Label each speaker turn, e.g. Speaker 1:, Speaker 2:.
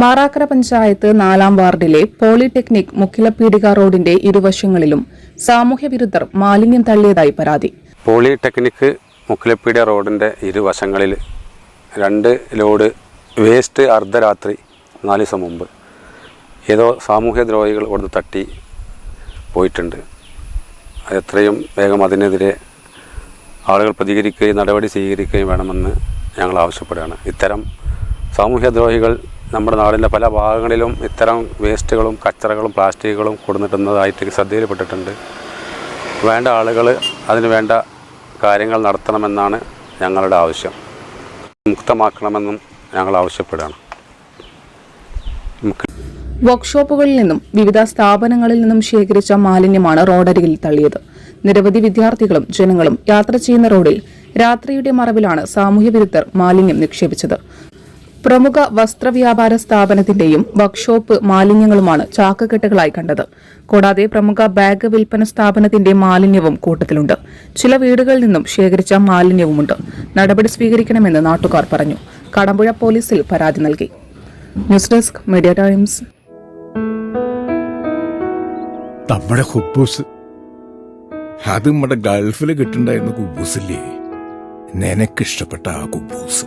Speaker 1: മാറാക്കര പഞ്ചായത്ത് നാലാം വാർഡിലെ പോളിടെക്നിക് മുക്കിലപ്പീടിക റോഡിന്റെ ഇരുവശങ്ങളിലും സാമൂഹ്യവിരുദ്ധർ മാലിന്യം തള്ളിയതായി പരാതി.
Speaker 2: പോളിടെക്നിക് മുഖിലപ്പീടിക റോഡിന്റെ ഇരുവശങ്ങളിൽ രണ്ട് ലോഡ് വേസ്റ്റ് അർദ്ധരാത്രി നാല് ദിവസം മുമ്പ് ഏതോ സാമൂഹ്യദ്രോഹികൾ ഇവിടുന്ന് തട്ടി പോയിട്ടുണ്ട്. എത്രയും വേഗം അതിനെതിരെ ആളുകൾ പ്രതികരിക്കുകയും നടപടി സ്വീകരിക്കുകയും വേണമെന്ന് ഞങ്ങൾ ആവശ്യപ്പെടുകയാണ്. ഇത്തരം സാമൂഹ്യ ദ്രോഹികൾ നമ്മുടെ നാടിന്റെ പല ഭാഗങ്ങളിലും ഇത്തരം വേസ്റ്റുകളും കച്ചറകളും പ്ലാസ്റ്റിക്കുകളും കൊടുന്നിട്ടുന്നതായിട്ട് ശ്രദ്ധയിൽപ്പെട്ടിട്ടുണ്ട്. വേണ്ട ആളുകൾ അതിന് വേണ്ട കാര്യങ്ങൾ നടത്തണമെന്നാണ് ഞങ്ങളുടെ ആവശ്യം. മുക്തമാക്കണമെന്നും ഞങ്ങൾ ആവശ്യപ്പെടുകയാണ്.
Speaker 1: വർക്ക്ഷോപ്പുകളിൽ നിന്നും വിവിധ സ്ഥാപനങ്ങളിൽ നിന്നും ശേഖരിച്ച മാലിന്യമാണ് റോഡരികിൽ തള്ളിയത്. നിരവധി വിദ്യാർത്ഥികളും ജനങ്ങളും യാത്ര ചെയ്യുന്ന റോഡിൽ രാത്രിയുടെ മറവിലാണ് സാമൂഹ്യ സാമൂഹ്യവിരുദ്ധർ മാലിന്യം നിക്ഷേപിച്ചത്. പ്രമുഖ വസ്ത്രവ്യാപാര സ്ഥാപനത്തിന്റെയും വർക്ക്ഷോപ്പ് മാലിന്യങ്ങളുമാണ് ചാക്കുകെട്ടുകളായി കണ്ടത്. കൂടാതെ പ്രമുഖ ബാഗ് വിൽപ്പന സ്ഥാപനത്തിന്റെ മാലിന്യവും കൂട്ടത്തിലുണ്ട്. ചില വീടുകളിൽ നിന്നും ശേഖരിച്ച മാലിന്യവുമുണ്ട്. നടപടി സ്വീകരിക്കണമെന്ന് നാട്ടുകാർ പറഞ്ഞു. കടമ്പുഴ പോലീസിൽ പരാതി നൽകി. News Desk Media Times.
Speaker 3: നമ്മുടെ ഹുബൂസ്. അത് നമ്മുടെ ഗൾഫിൽ കിട്ടുണ്ടായിരുന്ന കുബൂസില്ലേ നിനക്കിഷ്ടപ്പെട്ട ആ കുബൂസ്